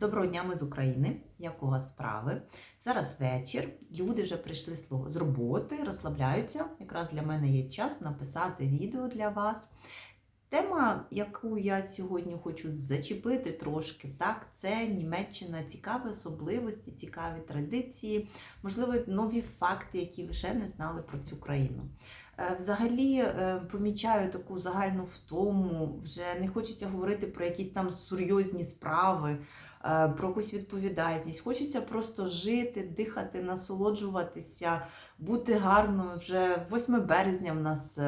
Доброго дня, ми з України. Як у вас справи? Зараз вечір. Люди вже прийшли з- роботи, розслабляються. Якраз для мене є час написати відео для вас. Тема, яку я сьогодні хочу зачепити трошки, так, це Німеччина, цікаві особливості, цікаві традиції, можливо, нові факти, які ви ще не знали про цю країну. Е, Взагалі е, помічаю таку загальну втому, вже не хочеться говорити про якісь там серйозні справи, е, про якусь відповідальність. Хочеться просто жити, дихати, насолоджуватися, бути гарною. Вже 8 березня в нас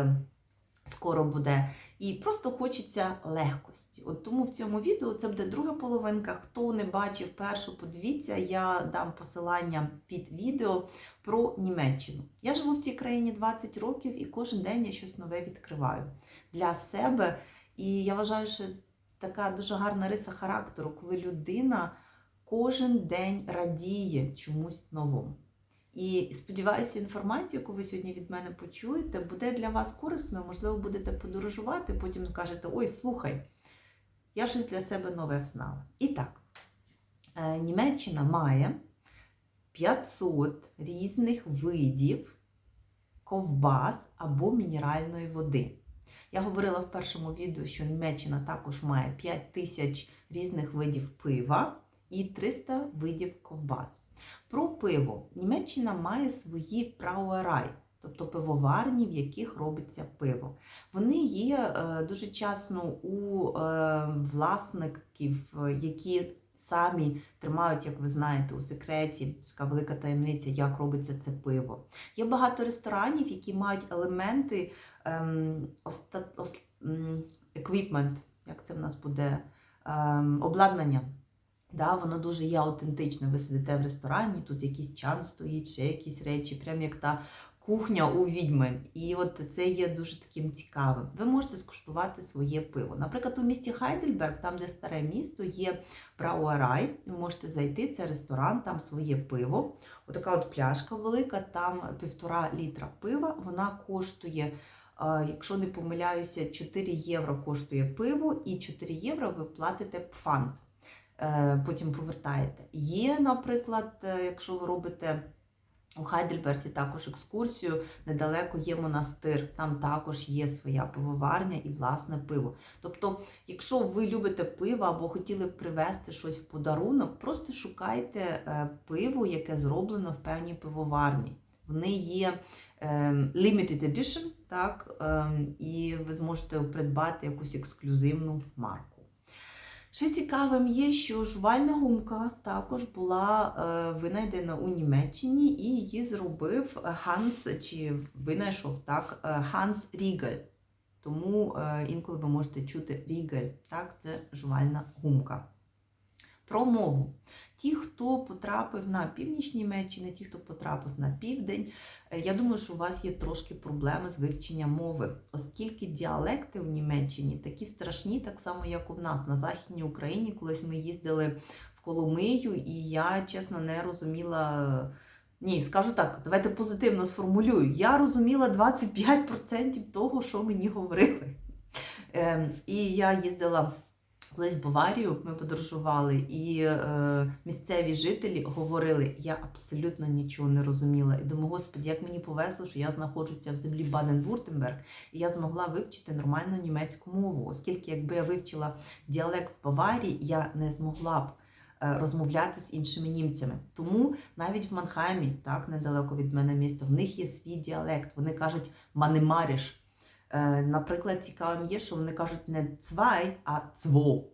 скоро буде. І просто хочеться легкості. От тому в цьому відео це буде друга половинка. Хто не бачив першу, подивіться, я дам посилання під відео про Німеччину. Я живу в цій країні 20 років і кожен день я щось нове відкриваю для себе. І я вважаю, що така дуже гарна риса характеру, коли людина кожен день радіє чомусь новому. І сподіваюся, інформацію, яку ви сьогодні від мене почуєте, буде для вас корисною. Можливо, будете подорожувати, потім скажете: ой, слухай, я щось для себе нове взнала. І так, е, Німеччина має 500 різних видів ковбас або мінеральної води. Я говорила в першому відео, що Німеччина також має 5 тисяч різних видів пива і 300 видів ковбас. Про пиво. Німеччина має свої прауерай, тобто пивоварні, в яких робиться пиво. Вони є е, дуже часто у е, власників, які самі тримають, як ви знаєте, у секреті така велика таємниця, як робиться це пиво. Є багато ресторанів, які мають елементи ем, оста, ос, м, equipment, як це в нас буде, ем, обладнання. Да, воно дуже є аутентичне. Ви сидите в ресторані, тут якийсь чан стоїть, ще якісь речі, прям як та кухня у відьми. І от це є дуже таким цікавим. Ви можете скуштувати своє пиво. Наприклад, у місті Хайдельберг, там, де старе місто, є Брауарай. Ви можете зайти, це ресторан, там своє пиво. Отака от пляшка велика, там півтора літра пива. Вона коштує. е, Якщо не помиляюся, 4 євро коштує пиво, і 4 євро ви платите пфант потім повертаєте. Є, наприклад, е, якщо ви робите у Хайдельберсі також екскурсію, недалеко є монастир, там також є своя пивоварня і власне пиво. Тобто, якщо ви любите пиво або хотіли б привезти щось в подарунок, просто шукайте е, пиво, яке зроблено в певній пивоварні. Вони є limited edition, так, ем, і ви зможете придбати якусь ексклюзивну марку. Ще цікавим є, що жувальна гумка також була е, винайдена у Німеччині і її зробив Ханс, чи винайшов так, е, Ханс Рігель. Тому е, інколи ви можете чути Рігель, так, це жувальна гумка. Про мову. Ті, хто потрапив на північ Німеччини, ті, хто потрапив на південь, е, я думаю, що у вас є трошки проблеми з вивченням мови, оскільки діалекти в Німеччині такі страшні, так само, як у нас на Західній Україні. Колись ми їздили в Коломию, і я, чесно, не розуміла. Ні, скажу так, давайте позитивно сформулюю. Я розуміла 25% того, що мені говорили. Ем, і я їздила колись в Баварію, ми подорожували, і е, місцеві жителі говорили, я абсолютно нічого не розуміла. І думаю, господи, як мені повезло, що я знаходжуся в землі Баден-Вуртемберг, і я змогла вивчити нормальну німецьку мову, оскільки якби я вивчила діалект в Баварії, я не змогла б е, розмовляти з іншими німцями. Тому навіть в Манхаймі, так недалеко від мене місто, в них є свій діалект. Вони кажуть манемаріш. Е, Наприклад, цікавим є, що вони кажуть не цвай, а цво.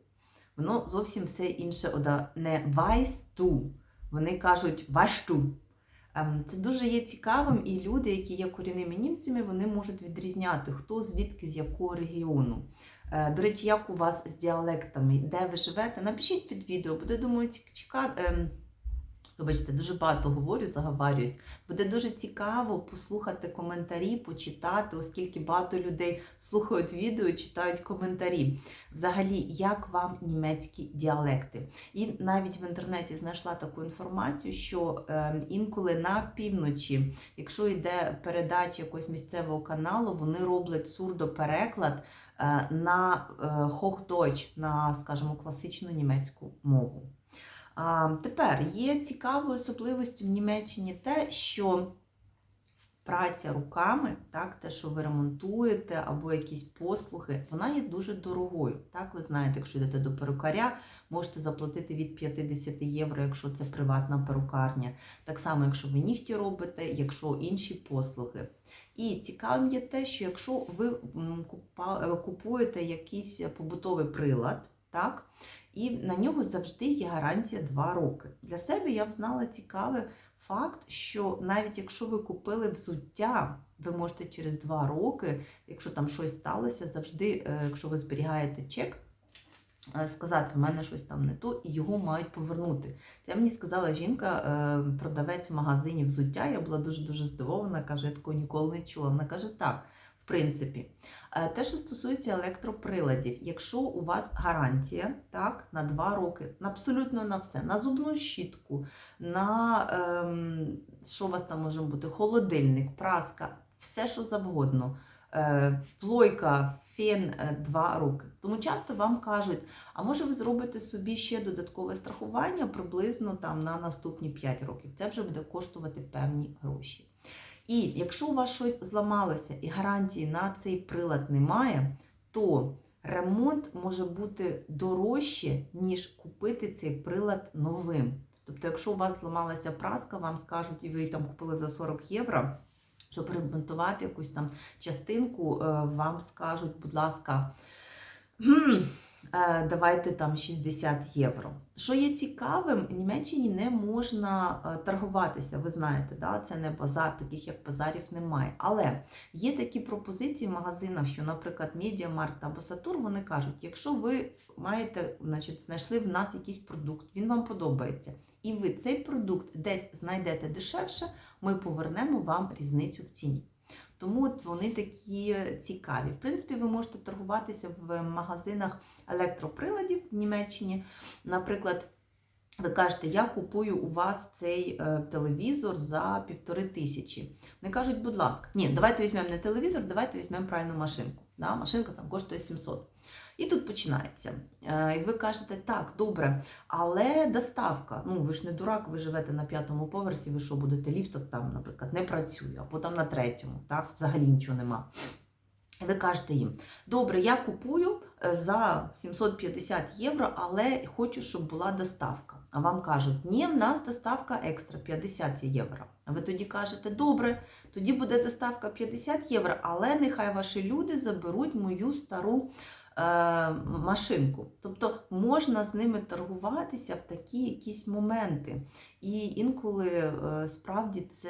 Воно зовсім все інше. Ода, не вайс ту. Вони кажуть вашту. Ем, Це дуже є цікавим, і люди, які є корінними німцями, вони можуть відрізняти, хто звідки з якого регіону. Е, До речі, як у вас з діалектами, де ви живете, напишіть під відео, буде, думаю. Вибачте, дуже багато говорю, заговарююсь. Буде дуже цікаво послухати коментарі, почитати, оскільки багато людей слухають відео, читають коментарі. Взагалі, як вам німецькі діалекти? І навіть в інтернеті знайшла таку інформацію, що е, інколи на півночі, якщо йде передача якогось місцевого каналу, вони роблять сурдопереклад е, на е, Hochdeutsch, на, скажімо, класичну німецьку мову. Тепер є цікавою особливістю в Німеччині те, що праця руками, так, те, що ви ремонтуєте, або якісь послуги, вона є дуже дорогою. Так, ви знаєте, якщо йдете до перукаря, можете заплатити від 50 євро, якщо це приватна перукарня. Так само, якщо ви нігті робите, якщо інші послуги. І цікавим є те, що якщо ви е, купуєте якийсь побутовий прилад, так, і на нього завжди є гарантія 2 роки. Для себе я взнала цікавий факт, що навіть якщо ви купили взуття, ви можете через 2 роки, якщо там щось сталося, завжди, е, якщо ви зберігаєте чек, е, сказати, в мене щось там не то, і його мають повернути. Це мені сказала жінка, е, продавець в магазині взуття. Я була дуже-дуже здивована, каже, я такого ніколи не чула. Вона каже, так, принципі. Е, Те, що стосується електроприладів, якщо у вас гарантія так, на 2 роки, абсолютно на все, на зубну щітку, на ем, що у вас там може бути, холодильник, праска, все, що завгодно, е, плойка, фен 2 роки. Тому часто вам кажуть, а може ви зробите собі ще додаткове страхування приблизно там на наступні 5 років. Це вже буде коштувати певні гроші. І якщо у вас щось зламалося і гарантії на цей прилад немає, то ремонт може бути дорожче, ніж купити цей прилад новим. Тобто, якщо у вас зламалася праска, вам скажуть, і ви там купили за 40 євро, щоб ремонтувати якусь там частинку, е, вам скажуть, будь ласка, «Гм, е, давайте там 60 євро. Що є цікавим, в Німеччині не можна е, торгуватися, ви знаєте, да? це не базар, таких як базарів немає. Але є такі пропозиції в магазинах, що, наприклад, Медіамаркт або Сатур, вони кажуть, якщо ви маєте, значить, знайшли в нас якийсь продукт, він вам подобається, і ви цей продукт десь знайдете дешевше, ми повернемо вам різницю в ціні. Тому от вони такі цікаві. В принципі, ви можете торгуватися в магазинах електроприладів в Німеччині. Наприклад, ви кажете, я купую у вас цей е, телевізор за півтори тисячі. Вони кажуть, будь ласка, ні, давайте візьмемо не телевізор, давайте візьмемо правильну машинку. Да? Машинка там коштує 700. І тут починається. Е, І ви кажете, так, добре, але доставка. Ну, ви ж не дурак, ви живете на п'ятому поверсі, ви що будете ліфт там, наприклад, не працює, або там на третьому, так, взагалі нічого нема. Ви кажете їм, добре, я купую е, за 750 євро, але хочу, щоб була доставка. А вам кажуть, ні, в нас доставка екстра 50 євро. А ви тоді кажете, добре, тоді буде доставка 50 євро, але нехай ваші люди заберуть мою стару машинку. Тобто можна з ними торгуватися в такі якісь моменти. І інколи е, справді це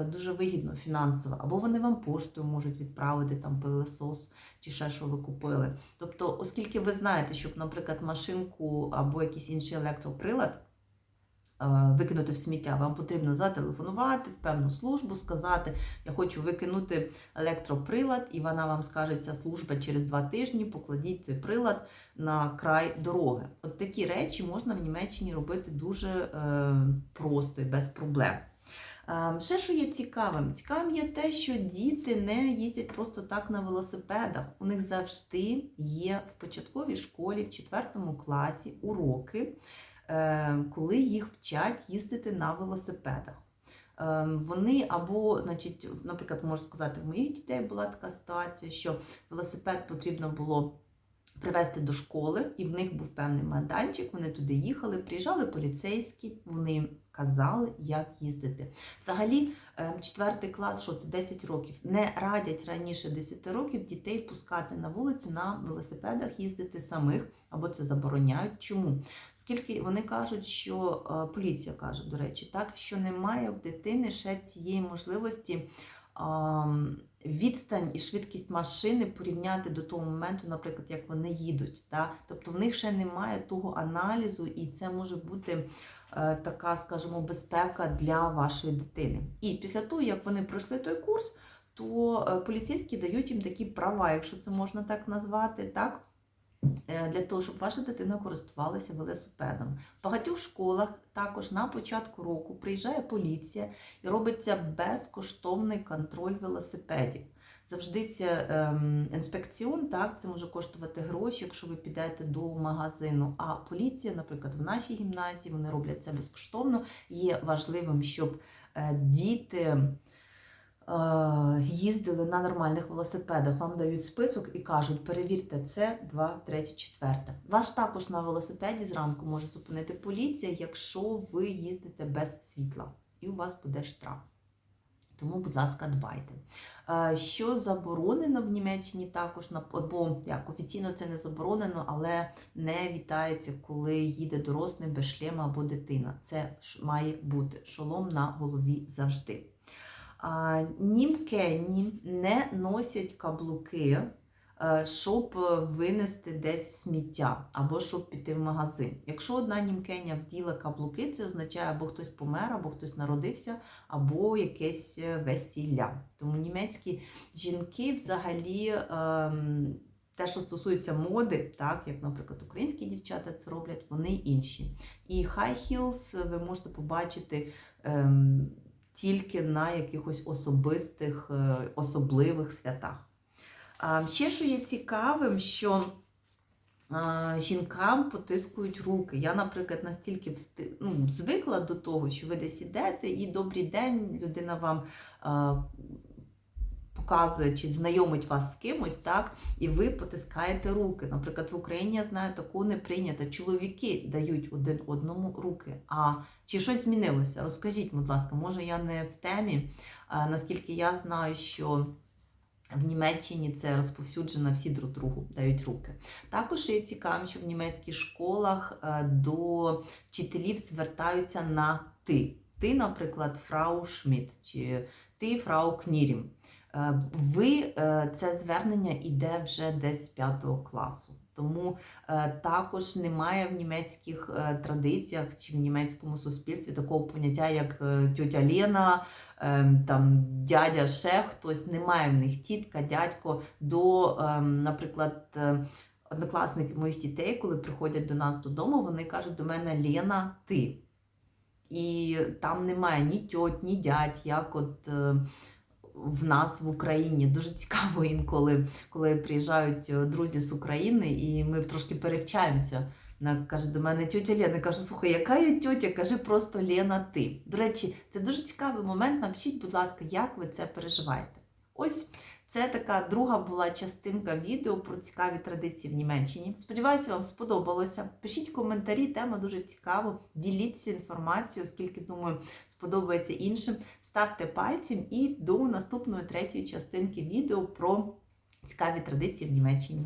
е, дуже вигідно фінансово. Або вони вам поштою можуть відправити там пилесос чи ще що ви купили. Тобто, оскільки ви знаєте, щоб, наприклад, машинку або якийсь інший електроприлад. Е, Викинути в сміття, вам потрібно зателефонувати в певну службу, сказати, я хочу викинути електроприлад, і вона вам скаже, ця служба через два тижні покладіть цей прилад на край дороги. От такі речі можна в Німеччині робити дуже е, просто і без проблем. Е, Ще що є цікавим? Цікавим є те, що діти не їздять просто так на велосипедах. У них завжди є в початковій школі, в 4 класі уроки, коли їх вчать їздити на велосипедах. Е, Вони або, значить, наприклад, можу сказати, в моїх дітей була така ситуація, що велосипед потрібно було привезти до школи, і в них був певний майданчик. Вони туди їхали, приїжджали поліцейські, вони їм казали, як їздити. Взагалі, е, четвертий клас, що це 10 років, не радять раніше 10 років дітей пускати на вулицю на велосипедах, їздити самих, або це забороняють. Чому? Оскільки вони кажуть, що е, поліція каже, до речі, так що немає в дитини ще цієї можливості. Відстань і швидкість машини порівняти до того моменту, наприклад, як вони їдуть. Да? Тобто в них ще немає того аналізу, і це може бути е, така, скажімо, безпека для вашої дитини. І після того, як вони пройшли той курс, то е, поліцейські дають їм такі права, якщо це можна так назвати, так? Е, Для того, щоб ваша дитина користувалася велосипедом. В багатьох школах також на початку року приїжджає поліція і робиться безкоштовний контроль велосипедів. Завжди це ем, інспекціон, так, це може коштувати гроші, якщо ви підете до магазину. А поліція, наприклад, в нашій гімназії вони роблять це безкоштовно. Є важливим, щоб е, діти їздили на нормальних велосипедах. Вам дають список і кажуть, перевірте це 2, 3, 4. Вас також на велосипеді зранку може зупинити поліція, якщо ви їздите без світла, і у вас буде штраф. Тому, будь ласка, дбайте. Е, Що заборонено в Німеччині також, на- як офіційно це не заборонено, але не вітається, коли їде дорослий без шлема або дитина. Це має бути шолом на голові завжди. Німкені не носять каблуки, е, щоб е, винести десь сміття або щоб піти в магазин. Якщо одна німкеня вділа каблуки, це означає або хтось помер, або хтось народився, або якесь е, весілля. Тому німецькі жінки взагалі. ем, те, що стосується моди, так як, наприклад, українські дівчата це роблять, вони інші. І high heels ви можете побачити ем, тільки на якихось особистих, е, особливих святах. Ще що є цікавим, що жінкам потискують руки. Я, наприклад, настільки всти... ну, звикла до того, що ви десь ідете, і добрий день, людина вам а, показує чи знайомить вас з кимось, так, і ви потискаєте руки. Наприклад, в Україні я знаю, такого не прийнято. Чоловіки дають один одному руки. А чи щось змінилося? Розкажіть, будь ласка, може я не в темі. Наскільки я знаю, що в Німеччині це розповсюджено, всі друг другу дають руки. Також є цікаво, що в німецьких школах е, до вчителів звертаються на ти. Ти, наприклад, фрау Шмідт чи ти фрау Кнірім. Е, Ви е, це звернення йде вже десь з п'ятого класу. Тому е, також немає в німецьких традиціях чи в німецькому суспільстві такого поняття, як тьотя Лена, ем, там дядя ще хтось, немає в них тітка, дядько до, ем, наприклад, однокласники моїх дітей, коли приходять до нас додому, вони кажуть до мене Лена, ти. І там немає ні тьот, ні дядь, як от в нас в Україні. Дуже цікаво інколи, коли приїжджають е, друзі з України, і ми трошки перевчаємося. Вона каже до мене тьотя Лена. Кажу, слухай, яка я тьотя? Кажи просто Лена, ти. До речі, це дуже цікавий момент. Напишіть, будь ласка, як ви це переживаєте. Ось це така друга була частинка відео про цікаві традиції в Німеччині. Сподіваюся, вам сподобалося. Пишіть коментарі, тема дуже цікава. Діліться інформацією, оскільки, думаю, сподобається іншим. Ставте пальцем і до наступної третьої частинки відео про цікаві традиції в Німеччині.